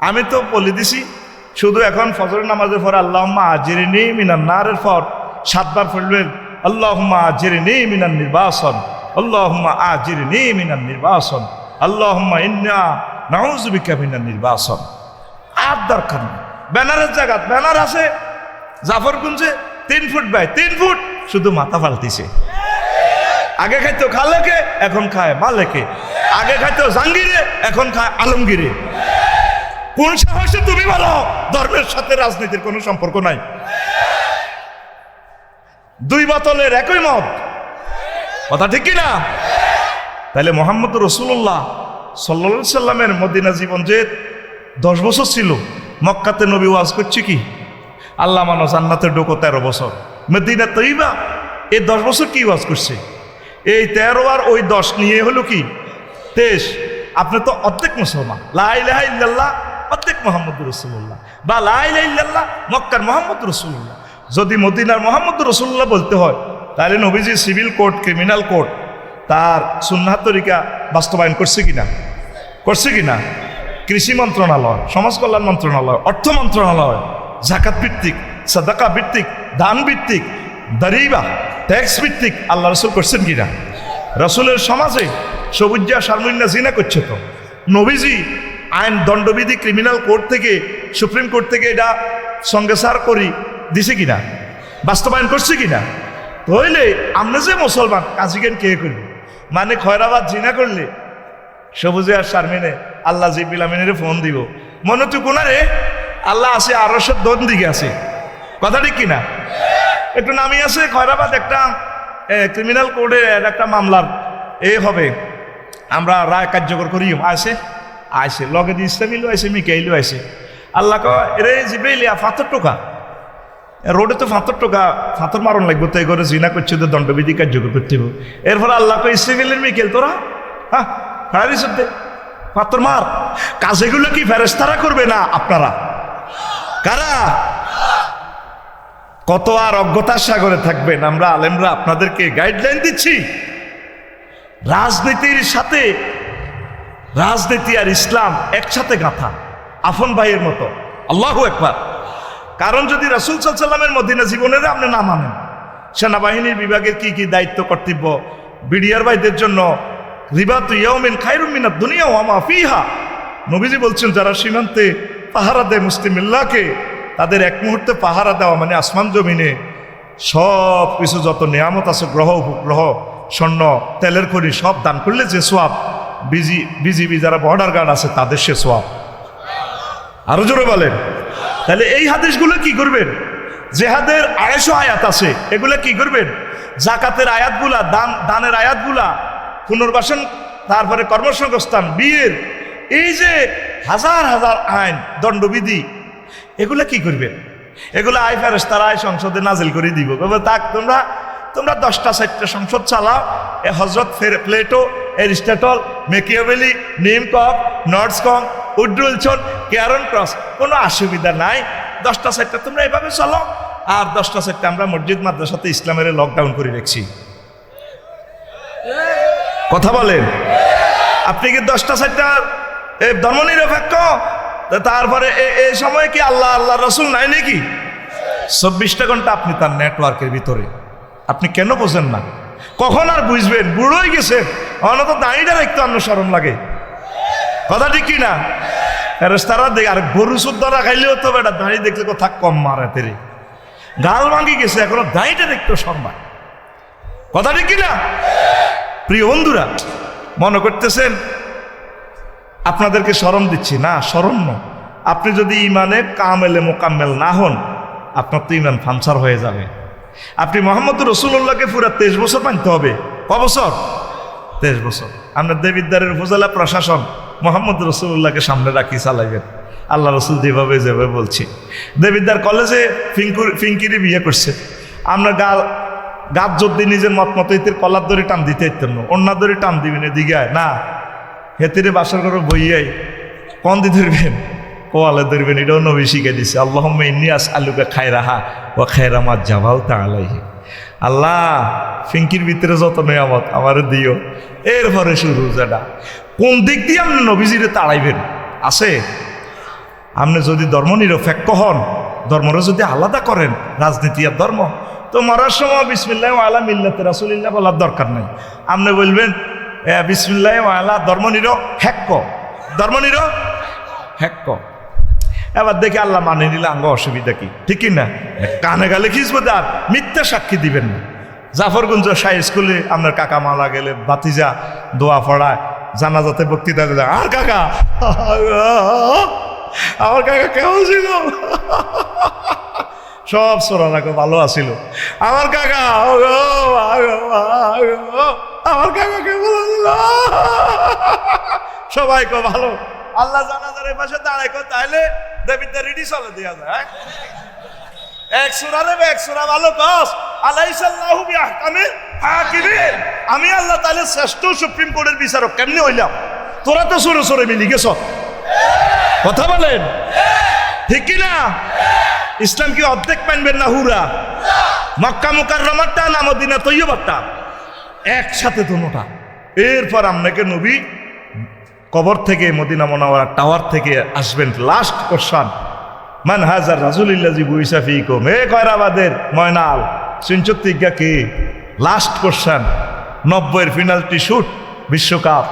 আমি তো বলে দিছি, শুধু এখন ফজর নামাজের পর আল্লাহ আজিরিনি মিনান নারের পর সাতবার পড়বেন আল্লাহ আজিরিনি মিনান নির্বাসন আল্লাহ আজিরিনি মিনান নির্বাসন আল্লাহ ইন্না নাউজুবিকা মিনান নির্বাসন। আর দরকার নেই। ব্যানারের জায়গা, ব্যানার আছে, জাফরগঞ্জে তিন ফুট বাই তিন ফুট, শুধু মাথা পাল্টিছে। আগে খাইতো খালেকে, এখন খায় মালেকে। আগে খাইতো জাঙ্গিরে এখন খায় আলমগিরে। কোন সাহসে তুমি বলো, ধর্মের সাথে রাজনীতির কোনো সম্পর্ক নাই। দুই বোতলের একই মত। কথা ঠিক কি না? তাহলে মোহাম্মদ রসুল্লাহ সাল্লা সাল্লামের মদিনা জীবন যে দশ বছর ছিল, মক্কাতে নবী ওয়াজ করছে কি? আল্লাহ মানো আন্নাতে ডোকো তেরো বছর। মদিনা তৈবা এই দশ বছর কি ওয়াজ করছে? এই তেরো আর ওই দশ নিয়ে হলো কি? তেইশ। আপনি তো অর্ধেক মুসলমান। ইল্লাল্লাহ অর্ধেক মোহাম্মদ রসুল্লাহ। বা লাইলাহ ইল্লাল্লাহ, মক্কার মোহাম্মদ রসুল্লাহ। যদি মদিনার মোহাম্মদ রসুল্লাহ বলতে হয়, তাহলে নবীজি সিভিল কোর্ট, ক্রিমিনাল কোর্ট, তার সুন্নাহ তরিকা বাস্তবায়ন করছে কিনা? করছে কিনা? কৃষি মন্ত্রণালয়, সমাজ কল্যাণ মন্ত্রণালয়, অর্থ মন্ত্রণালয়, জাকাত ভিত্তিক, সাদাকা ভিত্তিক, দান ভিত্তিক, দারিবা, ট্যাক্স ভিত্তিক, আল্লাহ রসুল করছেন কিনা? রসুলের সমাজে সবুজা সারমুন্না জিনা করছে তো। নবীজি আইন দণ্ডবিধি ক্রিমিনাল কোর্ট থেকে, সুপ্রিম কোর্ট থেকে এটা সঙ্গে সার করি দিছে কিনা? বাস্তবায়ন করছে কিনা? তাহলে আমরা যে মুসলমান কাজিগেন কে করবে মানে খয়রাবাদ জিনা করলে? সবুজে আর শারমিনে আল্লাহ জিবিল আমিনের ফোন দিব। মনে তো কোনারে আল্লাহ আছে আরও দোন দিকে আছে। কথা ঠিক কিনা? একটু নামি আছে, খয়রাবাদ একটা ক্রিমিনাল কোর্টে একটা মামলার এ হবে। আমরা রায় কার্যকর করি আছে? আইসে লগে দিয়ে ইসলামিলও আইসে মিকাইলও আইসে আল্লাহ কয় রে জিবেইলিয়া ফাতর টোকা? রোডে তো ফাঁতর টোকা, ফাঁতর মারণ লাগবে তো করে জিনা করছে, তো দণ্ডবিধি কার্যকর করতে হবে এরপর আল্লাহ কই ইসলামিলের মিকেল তোরা? হ্যাঁ হারারি সত্যি ফাঁতর মার, কাজেগুলো কি ফেরেস্তারা করবে না আপনারা? কারা? কত আর অজ্ঞতার সাগরে থাকবেন, আমরা আলেমরা আপনাদেরকে গাইডলাইন দিচ্ছি। রাজনীতির সাথে রাজনীতি আর ইসলাম একসাথে গাঁথা, আফন ভাইয়ের মতো। আল্লাহ একবার কারণ যদি রাসুল সাল্লামের মদিনা জীবনের আপনি না মানেন, সেনাবাহিনীর বিভাগের কি কি দায়িত্ব কর্তব্য, বিডিআর ভাইদের জন্য রিবাত খাইরুমিনা দুনিয়া ওয়ামা ফিহা। নবীজি বলছেন, যারা সীমান্তে পাহারা দেয় মুসলিমিল্লাহকে তাদের এক মুহূর্তে পাহারা দেওয়া মানে আসমান জমিনে সব কিছু যত নিয়ামত আছে, গ্রহ, উপগ্রহ, স্বর্ণ, তেলের খড়ি সব দান করলে যে সোয়াব বিজি, বিজিবি যারা বর্ডার গার্ড আছে, তাদের সে সোয়াব আরও জোরে বলেন। তাহলে এই হাদিসগুলো কি করবেন? জেহাদের আড়াইশো আয়াত আছে, এগুলো কি করবেন? জাকাতের আয়াতগুলা, দান, দানের আয়াতগুলা, পুনর্বাসন, তারপরে কর্মসংস্থান, বিয়ের, এই যে হাজার হাজার আইন, দণ্ডবিধি, এগুলা কি করবেন? এগুলো আই ফেরেস তারা আই সংসদে নাজিল করে দিব। তাক তোমরা তোমরা দশটা, চারটা সংসদ চালাও। এ হজরত ফের প্লেটো, এরিস্টাটল, মেকিয়াবেলি নিম কক নর্থস কং উড্রুলছন ক্যারন ক্রস, কোনো অসুবিধা নাই। দশটা, চারটা তোমরা এভাবে চলো আর দশটা, চারটা আমরা মসজিদ, মাদ্রাসাতে ইসলামের লকডাউন করে রেখেছি। কথা বলেন? আপনি কি দশটা, চারটা ধর্মনিরপেক্ষ? তারপরে এই সময় কি আল্লাহ আল্লাহ রসুল নাই নাকি? চব্বিশটা ঘণ্টা আপনি তার নেটওয়ার্কের ভিতরে। আপনি কেন বোঝেন না? কখন আর বুঝবেন? বুড়োই গেছেন অনত দাঁড়িয়ে একটু অনুসরণ লাগে। কথা ঠিক না তারা দেখ আর গরু সুদ্ধরা খাইলেও তো বেটা দাঁড়িয়ে দেখলে কোথা কম মারে তেরে গাল ভাঙি গেছে, এখনও দাঁড়িয়ে দেখতে সম্মান কথা ঠিক না প্রিয় বন্ধুরা, মনে করতেছেন, আপনাদেরকে স্মরণ দিচ্ছি? না স্মরণ নয়। আপনি যদি ইমানে কামেলে মোকাম্মেল না হন, আপনার তো ইমান ফানসার হয়ে যাবে। আপনি মোহাম্মদ রসুল্লাহকে পুরা তেইশ বছর মানতে হবে। ক বছর? তেইশ বছর। আপনার দেবিদ্বারের উপজেলা প্রশাসন মোহাম্মদ রসুল্লাহকে সামনে রাখি চালাইবেন। আল্লাহ রসুল যেভাবে যেভাবে বলছি। দেবিদ্বার কলেজে ফিঙ্কুর ফিঙ্কিরি বিয়ে করছে। আমরা গা গাছ যদি নিজের মত মতো ইতের কলার দড়ি টান দিতে ইতেন না। অন্য দড়ি টান দিবেন, এদিকে। না, হেতিরে বাসর করে বইয়াই কন দি ধরবেন কোয়ালে ধরবেন, এটাও নবী শিখে দিছে। আল্লাহ ইন্নিয়াস আলুকে খাই রাহা ও খাই রামার জাভাল তা আলাইহি। আল্লাহ ফিঙ্কির ভিতরে যত নিয়ামত আমার দিও। এরপরে শুরু যেটা কোন দিক দিয়ে আপনি নবীজিরে তাড়াইবেন? আছে? আপনি যদি ধর্ম নিরপেক্ষ হন, ধর্মরে যদি আলাদা করেন, রাজনীতি আর ধর্ম, তো মরার সময় বিসমিল্লাহ আলা মিল্লাতে রাসুলিল্লাহ বলার দরকার নেই। আপনি বলবেন বিসমিল্লাহ আলা ধর্ম নির হ্যাক্ক ধর্ম নির হ্যাক্ক এবার দেখে আল্লাহ মানে নিলে আঙ্গ অসুবিধা কি? ঠিক না কানে গালে খিসবো আর মিথ্যা সাক্ষী দিবেন না। জাফরগঞ্জ শাহ স্কুলে আপনার কাকা মালা গেলে বাতিজা দোয়া পড়ায়, জানাজাতে বক্তৃতা দিলে, আর কাকা? আমার কাকা কেমন ছিল? সব খুব ভালো আছিল। আমার কাকা আমার কাকা কেমন সবাই কো ভালো। আল্লাহ জানাজারের পাশে দাঁড়ায় কো তাইলে দেবিদ্যা রেডি চলে দেওয়া যায় হ্যাঁ? এক সুরা দেবে এক সুরা ভালো কস। আলাইসাল্লাহু বিআহকামিল হাকিমিন। আমি আল্লাহ তাআলা শ্রেষ্ঠ সুপ্রিম কোর্টের বিচারক, কেমনে হইলাম? তোরা তো সুরে সুরে মিলি গেছ। কথা বলেন? ঠিক কি না? ইসলাম কি অর্ধেক মানবেন না হুরা? মক্কা মুকাররমারটা না মদিনা তৈয়বারটা? একসাথে দুটোটা এরপর আপনাকে নবী কবর থেকে মদিনা মনোয়ারা টাওয়ার থেকে আসবেন লাস্ট কোশ্চান মান হাজার রাজুলিল্লাজি বুইসাফি কম এ কয়রাবাদের ময়নাল সিনচত্তিজ্ঞা কে? লাস্ট কোশ্চান নব্বইয়ের ফিনালটি শুট বিশ্বকাপ।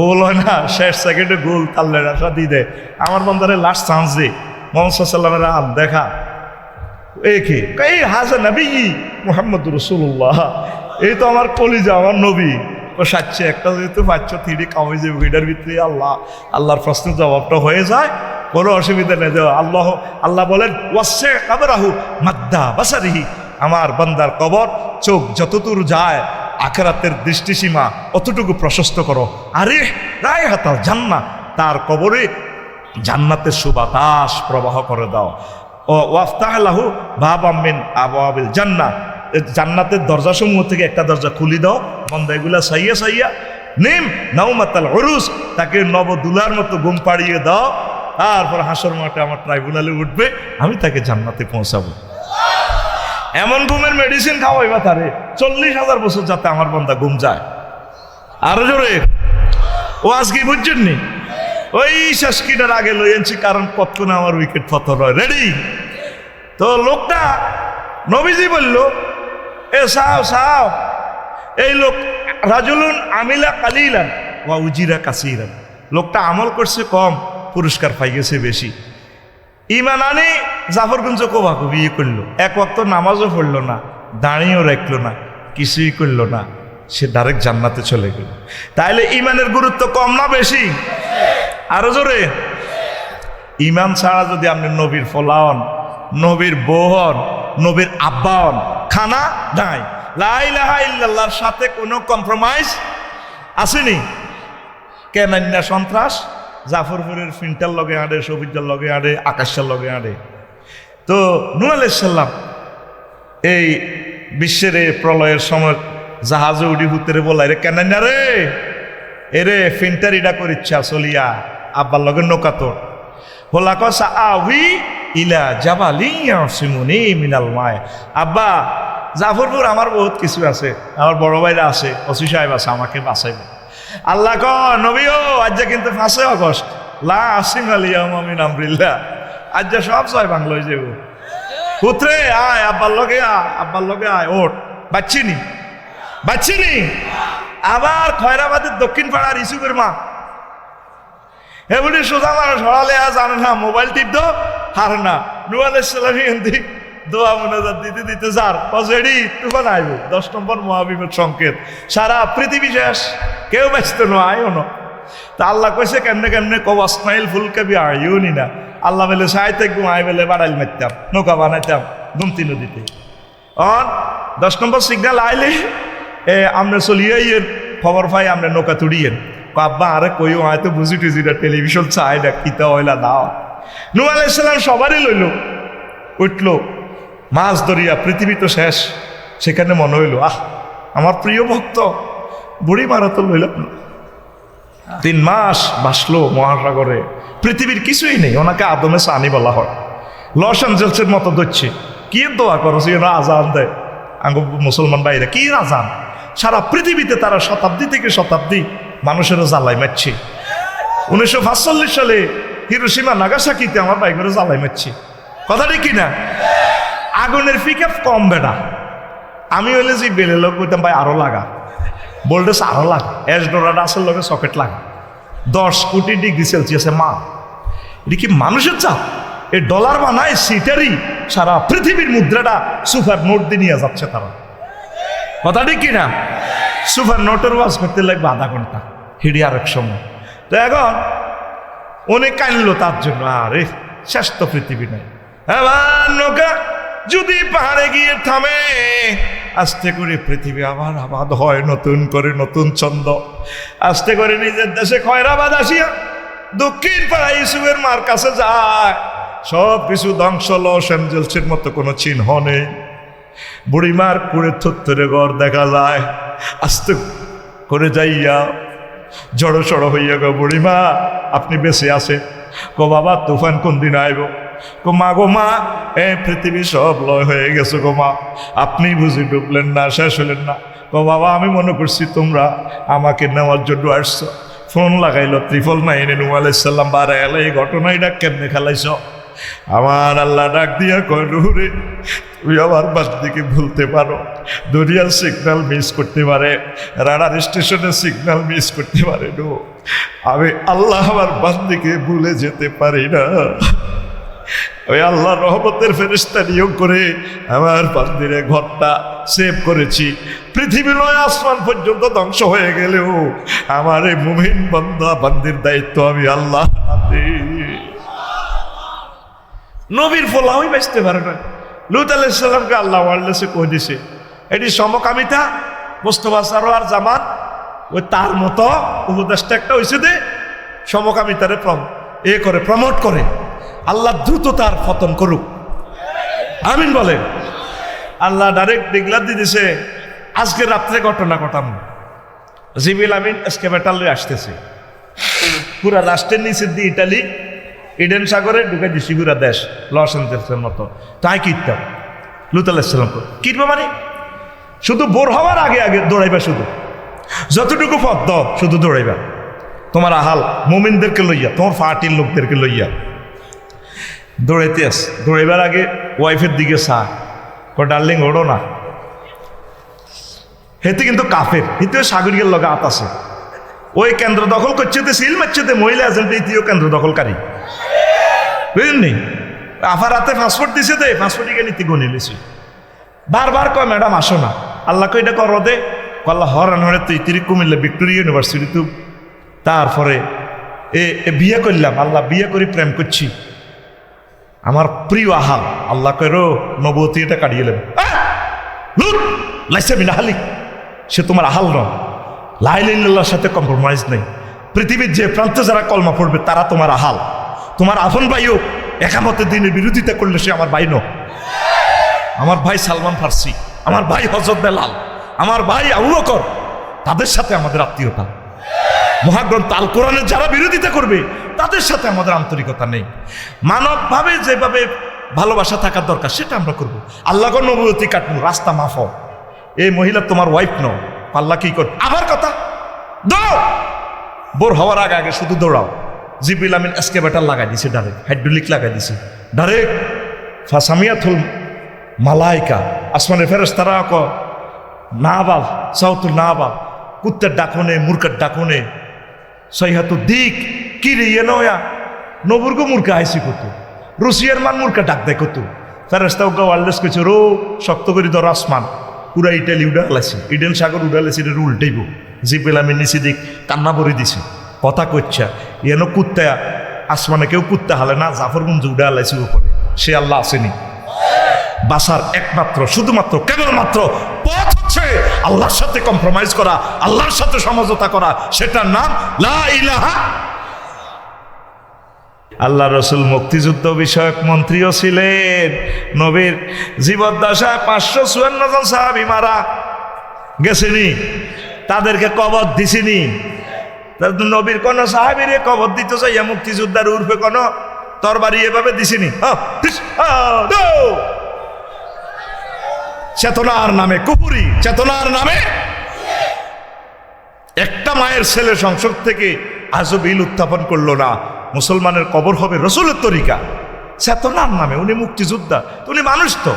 গোল হয় না, শেষ সেকেন্ডে গোল তাল্লের আশা দিয়ে দেয়। আমার বন্ধরে লাস্ট চান্স দে। মোহাম্মদ সাল্লামের আল, দেখা। একে এই হাজার নবী মোহাম্মদ রসুল্লাহ এই তো আমার কলিজা, আমার নবী। ও সাচ্ছে একটা যেহেতু পাচ্ছ থ্রি কামাই এটার ভিতরে, আল্লাহ, আল্লাহর প্রশ্নের জবাবটা হয়ে যায়, কোনো অসুবিধা নেই। যে আল্লাহ আল্লাহ বলেন ওয়াসে কাবরাহু মাদ্দা বাসারিহি। আমার বান্দার কবর, চোখ যতদূর যায়, আখেরাতের দৃষ্টিসীমা অতটুকু প্রশস্ত করো। আরে রায় হাতাল জান্না, তার কবরে জান্নাতের সুবাতাস প্রবাহ করে দাও। ও ওয়াফতাহলাহু বাবামিন আবাবিল জান্না জান্নাতের দরজাসমূহ থেকে একটা দরজা খুলি দাও বন্ধা এগুলা সাইয়া সাইয়া, নিম নাউমাতাল হরুস তাকে নবদুলার মতো ঘুম পাড়িয়ে দাও, তারপর হাসর মাঠে আমার ট্রাইব্যুনালে উঠবে, আমি তাকে জান্নাতে পৌঁছাবো। এমন ঘুমের মেডিসিন খাওয়াই খাওয়াইবা তারে, চল্লিশ হাজার বছর যাতে আমার বন্ধা ঘুম যায়। আরও জোরে, ও আজকে বুঝছেন নি ওই শাসকিটার আগে লই লইয়েছি কারণ কতক্ষণ আমার উইকেট হয়। রেডি তো লোকটা নবীজি বলল এ সাও সাও এই লোক রাজুলুন আমিলা কালিলান। ওয়া উজিরা কাসিরান। লোকটা আমল করছে কম পুরস্কার পাই গেছে বেশি ইমান আনি জাফরগঞ্জ কোভাকো বিয়ে করল এক ওয়াক্ত নামাজও পড়ল না দাঁড়িয়েও রাখল না, কিছুই করল না। সে ডাইরেক্ট জান্নাতে চলে গেল। তাইলে ইমানের গুরুত্ব কম না বেশি আরও জোরে। ইমান ছাড়া যদি আপনি নবীর ফলাওন নবীর বৌহন নবীর আব্বাহন খানা নাই। লাইলাহা ইল্লাল্লাহর সাথে কোনো কম্প্রোমাইজ আসেনি। কেনান্যা সন্ত্রাস? জাফরপুরের ফিন্টার লগে আঁড়ে সবিজার লগে আঁড়ে, আকাশের লগে আঁড়ে। তো নু আলাইসাল্লাম এই বিশ্বের এই প্রলয়ের সময় জাহাজে উডি হুতেরে বলাই রে কেনান্যা রে? এরে ফিন্টার ইডা করিচ্ছা, চলিয়া। আব্বার লগে নৌকা তোর। হোলা কসা ইলা জাবালি সিমুনি মিনাল মায়। আব্বা, জাফরপুর আমার বহুত কিছু আছে। আমার বড় ভাইরা আছে অসি সাহেব আছে, আমাকে বাঁচাইবে। আল্লাহ ক নবীও আজ কিন্তু ফাঁসে অগস্ট লা আসিম আলিয়াম আমিন আমরিল্লা আজ যে সব ছয় বাংলায় যাব পুত্রে, আয়, আব্বার লগে আয়, আব্বার লগে আয়, ওঠ। বাচ্চিনি বাচ্চিনি আবার খয়রাবাদের দক্ষিণ পাড়ার ইসুকের মা। এমনি সোজা মানুষ হরালে আজ জানে না, মোবাইল টিপ দো হার না। নুয়াল ইসলামী হিন্দি দোয়া মোনাজাত দিতে দিতে যার। পজেডি তুফান আইব দশ নম্বর মহাবিপদ সংকেত। সারা পৃথিবী শেষ। কেউ ব্যস্ত নয় ন। তা আল্লাহ কইছে, কেমনে কেমনে কব আসমাইল ফুল কবি আইও নি আল্লাহ বেলে সাইতে ঘুমাই বেলে বাড়াইল মারতাম নৌকা বানাইতাম গুমতি নদীতে। অন, দশ নম্বর সিগন্যাল আইলে, এ, আমরা চলিয়ে ইয়ের খবর পাই, আমরা নৌকা তুড়িয়েন। আব্বা, আরে কইও হয়তো বুঝি টুঝি টেলিভিশন চাই না, কিতা হইলা, দাও। নু আলাইসালাম সবারই লইল। উঠল, মাছ ধরিয়া, পৃথিবী তো শেষ, সেখানে মনে হইল, আহ, আমার প্রিয় ভক্ত, বুড়ি মারা তো লইলাম তিন মাস বাসলো মহাসাগরে, পৃথিবীর কিছুই নেই, ওনাকে আদমে সানি বলা হয়। লস অ্যাঞ্জেলসের মতো ধরছে। কি দোয়া করো, সে আজান দেয়? আঙ্গ মুসলমান বাইরে কি আজান? সারা পৃথিবীতে তারা শতাব্দী থেকে শতাব্দী মানুষেরও জ্বালাই মারছে। উনিশশো সালে হিরোসীমা নাগাসাকিতে আমার বাইক করে জ্বালাই মারছি। কথাটা কি না? আগুনের পিক কম বেটা। আমি হইলে যে বেলে লোক বলতাম ভাই, আরও লাগা। ভোল্টেজ আরও লাগা। এস ডোরাটা আসল লগে সকেট লাগা। দশ কোটি ডিগ্রি সেলসিয়াসে মা। এটা কি মানুষের চাপ? এই ডলার বানায় সিটারই সারা পৃথিবীর মুদ্রাটা সুপার নোট দিয়ে নিয়ে যাচ্ছে তারা। কথা ঠিক কিনা সুপার নোটের ওয়াজ করতে লাগবে আধা ঘণ্টা। হিডি এক সময়। তো এখন অনেক কানলো তার জন্য, আরে, শেষ তো পৃথিবী নাই। এবার নৌকা যদি পাহাড়ে গিয়ে থামে, আস্তে করে পৃথিবী আবার আবাদ হয়, নতুন করে নতুন ছন্দ। আস্তে করে নিজের দেশে খয়রাবাদ আসিয়া দক্ষিণ পাড়া ইসুয়ের মার কাছে যায়। সব কিছু ধ্বংস, লস অ্যাঞ্জেলসের মতো কোনো চিহ্ন নেই। বুড়িমার কুড়ে থত্তরে ঘর দেখা যায়। আস্তে করে যাইয়া জড়ো সড়ো হইয়া গো বুড়িমা আপনি বেঁচে আছে। কো বাবা, তুফান কোন দিন আইব? কো মা, গো মা, এ পৃথিবী সব লয় হয়ে গেছে গো মা। আপনি বুঝি ডুবলেন না, শেষ হলেন না। কো বাবা, আমি মনে করছি তোমরা আমাকে নেওয়ার জন্য আসছ। ফোন লাগাইলো ত্রিফল নাইনে নু আলাইসাল্লাম বারে এলে এই ঘটনাটা কেমনে খেলাইছ? আমার আল্লাহ ডাক দিয়া কয় তুই আমার বাস দিকে ভুলতে পারো। দরিয়ার সিগন্যাল মিস করতে পারে রাডার স্টেশনের সিগন্যাল মিস করতে পারে, নো। আমি আল্লাহ আমার বাস দিকে ভুলে যেতে পারি না। ওই আল্লাহ রহমতের ফেরিস্তা নিয়োগ করে আমার বান্দিরে ঘরটা সেভ করেছি। পৃথিবী নয়, আসমান পর্যন্ত ধ্বংস হয়ে গেলেও আমার এই মুমিন বান্দা, বান্দির দায়িত্ব আমি আল্লাহ হাতে। নবীর ফলাহই বেচতে পারে না। লুত আলাইসাল্লামকে আল্লাহ ওয়ার্ল্ডে কই দিছে? এটি সমকামিতা, মোস্তফা সারোয়ার জামান ওই তার মতো উপদেশটা একটা হয়েছে দে সমকামিতারে এ করে প্রমোট করে। আল্লাহ দ্রুত তার পতন করুক। আমিন বলে। আল্লাহ ডাইরেক্ট ডিগলার দিয়ে দিছে, আজকে রাত্রে ঘটনা ঘটাম। জিবিল আমিন আজকে মেটাল আসতেছে। পুরা রাষ্ট্রের নিচে দিয়ে ইটালি ইডেন সাগরে ঢুকে দিছি দেশ লস এঞ্জেলসের মতো। তাই কিনতাম লুত আলাহিসাল্লাম কিনবো মানে শুধু বোর হওয়ার আগে আগে দৌড়াইবা শুধু। যতটুকু পথ দাও শুধু দৌড়াইবা। তোমার আহাল মোমিনদেরকে লইয়া, তোমার পার্টির লোকদেরকে লইয়া। দৌড়াইতে আস। দৌড়াইবার আগে ওয়াইফের দিকে সা ও ডার্লিং, ওড়ো না। হেতে কিন্তু কাফের। হিতেও সাগরিকের লগে আত আছে। ওই কেন্দ্র দখল করছে সিল মারছে মহিলা এজেন্ট ইতিও কেন্দ্র দখলকারী। বুঝলেন আফার হাতে পাসপোর্ট দিছে তো দে পাসপোর্টকে নীতি গনি লিছি। বারবার কয়, ম্যাডাম, আসো না। আল্লাহ এটা করো দে। কল্লা হরান হরে তুই তিরি কুমিল্লা ভিক্টোরিয়া ইউনিভার্সিটি তু তারপরে এ বিয়ে করলাম। আল্লাহ বিয়ে করি, প্রেম করছি। আমার প্রিয় আহাল আল্লাহ কইরো নবতী, এটা কাটিয়ে নেবে লাইসে মিনাহালি সে তোমার আহাল নয় লাইলার সাথে কম্প্রোমাইজ নেই। পৃথিবীর যে প্রান্তে যারা কলমা পড়বে, তারা তোমার আহাল। তোমার আফন ভাইও একামতের দিনের বিরোধিতা করলে সে আমার ভাই ন আমার ভাই সালমান ফার্সি, আমার ভাই হজরত বেলাল, আমার ভাই আবু বকর, তাদের সাথে আমাদের আত্মীয়তা। মহাগ্রন্থ আল কোরআনের যারা বিরোধিতা করবে, তাদের সাথে আমাদের আন্তরিকতা নেই। মানবভাবে যেভাবে ভালোবাসা থাকার দরকার, সেটা আমরা করব। আল্লাহ নবতী কাটুন, রাস্তা মাফ। এই মহিলা তোমার ওয়াইফ নও, পাল্লা কি কর আবার কথা। দৌড় বোর হওয়ার আগে আগে শুধু দৌড়াও। জিবিল আমিন এসকেবেটার লাগাই দিছে ডাইরেক্ট হাইড্রোলিক লাগাই দিছে। ডাইরেক্ট ফাসামিয়াতুল মালাইকা, আসমানের ফেরস তারা ক না বাল সাউতুল না বাল কুত্তের ডাকনে মূর্খের ডাকনে সহিহাতু দিক কি রে ইয়ে নয়া, নবুর্গ মূর্খা আইসি কত, রুশিয়ার মান মূর্খা ডাক দেয় কত। ফেরস্তা উগা ওয়ার্ল্ডেস কইছে, রো, শক্ত করে ধর আসমান। পুরা ইটালি উড়া লাইছে ইডেন সাগর উড়া লাইছে এটা উল্টাইব জিপেল আমি নিচে দিক কান্না ভরে দিছে। কথা কইছা এনো কুত্তা আসমানে কেউ কুত্তা হালে না, জাফর গুঞ্জ উড়া লাইছে উপরে। সে আল্লাহ আসেনি। বাসার একমাত্র, শুধুমাত্র, কেবলমাত্র পথ হচ্ছে আল্লাহর সাথে কম্প্রোমাইজ করা, আল্লাহর সাথে সমঝোতা করা। সেটার নাম লা ইলাহা আল্লাহ রসুল মুক্তিযুদ্ধ বিষয়ক মন্ত্রীও ছিলেন। নবীর জীবদ্দশায় পাঁচশো চুয়ান্ন জন সাহাবি মারা গেছেনি। তাদেরকে কবর দিছিনি। নবীর কোন সাহাবিরে কবর দিতে চাইয়া মুক্তিযোদ্ধার উর্ফে কোন তরবারি এভাবে দিছিনি চেতনার নামে কুপুরি, চেতনার নামে একটা মায়ের ছেলে সংসদ থেকে আজও বিল উত্থাপন করল না, মুসলমানের কবর হবে রসুলের তরিকা। চেতনার নামে, উনি মুক্তিযোদ্ধা উনি মানুষ তো।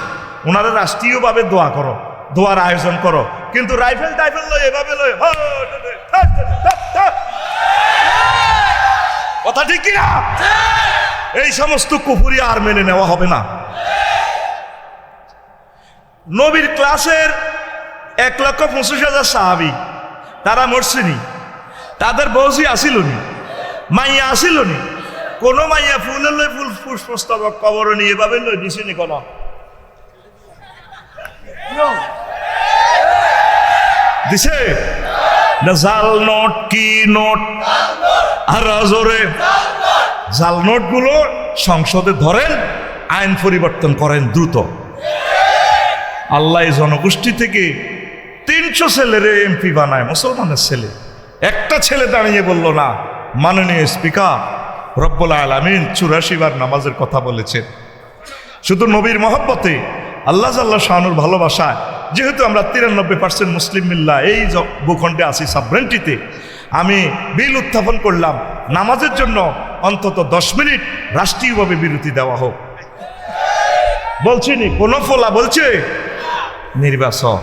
ওনারা রাষ্ট্রীয়ভাবে দোয়া করো, দোয়ার আয়োজন করো, কিন্তু রাইফেল টাইফেল লয় এভাবে লয়। কথা ঠিক কিনা? এই সমস্ত কুফুরি আর মেনে নেওয়া হবে না। নবীর ক্লাসের এক লক্ষ পঁচিশ হাজার সাহাবি, তারা মরছেনি তাদের বৌজি আসিল নি মাইয়া আসিল নি কোন মাইয়া ফুলের লই ফুল পুষ্পস্তবক কবর নি এভাবে লই দিছিনি কোন? দিছে? না জাল নোট, কি নোট? আর জোরে জাল নোটগুলো সংসদে ধরেন, আইন পরিবর্তন করেন দ্রুত। আল্লাহ জনগোষ্ঠী থেকে তিনশো ছেলের এমপি বানায়, মুসলমানের ছেলে। একটা ছেলে দাঁড়িয়ে বলল, না, মাননীয় স্পিকার, রব্বুল আলমিন চুরাশি বার নামাজের কথা বলেছেন। শুধু নবীর মহব্বতে আল্লাহ জাল্লাহ শাহানুর ভালোবাসায়, যেহেতু আমরা তিরানব্বই পার্সেন্ট মুসলিম মিল্লা এই ভূখণ্ডে আছি সাবরেন্টিতে আমি বিল উত্থাপন করলাম। নামাজের জন্য অন্তত দশ মিনিট রাষ্ট্রীয়ভাবে বিরতি দেওয়া হোক। বলছিনি কোনো ফোলা বলছে? নির্বাচন।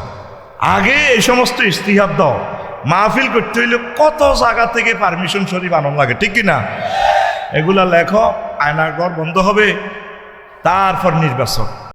আগে এই সমস্ত ইস্তিহার দাও। মাহফিল করতে হইলে কত জায়গা থেকে পারমিশন শরীফ আনন্দ লাগে, ঠিক কি না এগুলা লেখো আয়নাঘর বন্ধ হবে, তারপর নির্বাচন।